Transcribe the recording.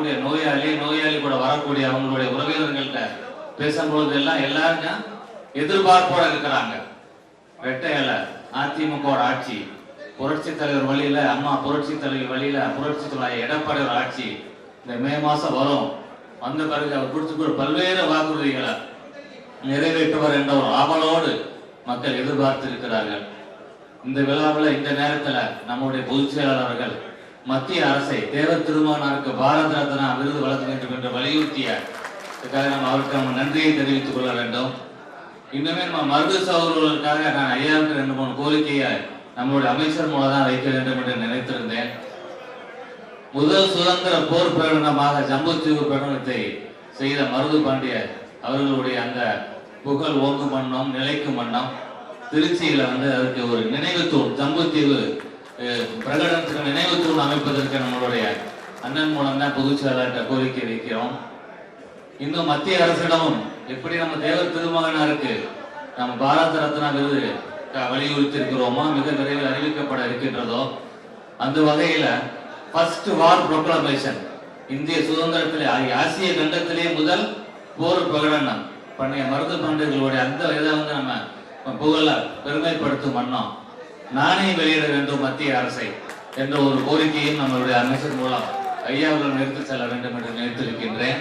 வரக்கூடிய நோயாளி நோயாளி கூட வரக்கூடிய அவங்களுடைய உறவினர்கள்ட்ட பேசும்பொழுது எல்லாம் எல்லாருங்க எதிர்பார்ப்போட இருக்கிறாங்க. ரெட்டை இலை அதிமுக ஆட்சி புரட்சி தலைவர் வழியில அம்மா புரட்சி தலைவர் வழியில புரட்சி தலைவர் எடப்பாடியோட ஆட்சி இந்த மே மாசம் வரும். வந்த பிறகு அவர் கொடுத்துக்கூடிய பல்வேறு வாக்குறுதிகளை நிறைவேற்றுவார் என்ற ஒரு ஆவலோடு மக்கள் எதிர்பார்த்து இருக்கிறார்கள் இந்த விழாவில் இந்த நேரத்துல நம்முடைய பொதுச் செயலாளர்கள் மத்திய அரசை தேவர் திருமகனாருக்கு பாரத ரத்னா விருது வழங்க வேண்டும் என்று வலியுறுத்திய இதுக்காக நம்ம அவருக்கு நம்ம நன்றியை தெரிவித்துக் கொள்ள வேண்டும். இன்னுமே நம்ம மருது சகோதரர்களுக்காக நான் ஐயாவுக்கு ரெண்டு மூணு கோரிக்கையை நம்மளுடைய அமைச்சர் மூலம் தான் வைக்க வேண்டும் என்று நினைத்திருந்தேன். முதல் சுதந்திர போர் பிரகடனமாக ஜம்புத்தீவு பிரகடனத்தை செய்த மருது பாண்டியர் அவர்களுடைய அந்த புகழ் ஓங்கு மன்னம் நிலைக்கு மன்னம் திருச்சியில வந்து அதுக்கு ஒரு நினைவு தூண் ஜம்புத்தீவு பிரகடனத்துக்கு நினைவு தூண் அமைப்பதற்கு நம்மளுடைய அண்ணன் மூலம் தான் பொதுச் செயலாளர்கிட்ட கோரிக்கை வைக்கிறோம் இன்னும் மத்திய அரசிடமும் எப்படி நம்ம தேவர் திருமகனாருக்கு நம்ம பாரத ரத்னா விருது வலியுறுத்திருக்கிறோமோ வலியுறுத்தி மிக விரைவில் அறிவிக்கப்பட இருக்கின்றதோ அந்த வகையில ஃபர்ஸ்ட் வார் ப்ரொக்ளமேஷன் இந்திய சுதந்திரத்திலே ஆசிய கண்டத்திலே முதல் போர் பிரகடனம். பண்ணைய மருது பாண்டியர்களுடைய அந்த இதை வந்து நம்ம புகழ பெருமைப்படுத்தும் வண்ணம். நானே வெளியிட வேண்டும் மத்திய அரசை என்ற ஒரு கோரிக்கையும் நம்மளுடைய அமைச்சர் மூலம் ஐயா அவர்கள் நிறுத்தி செல்ல வேண்டும் என்று நினைத்திருக்கின்றேன்.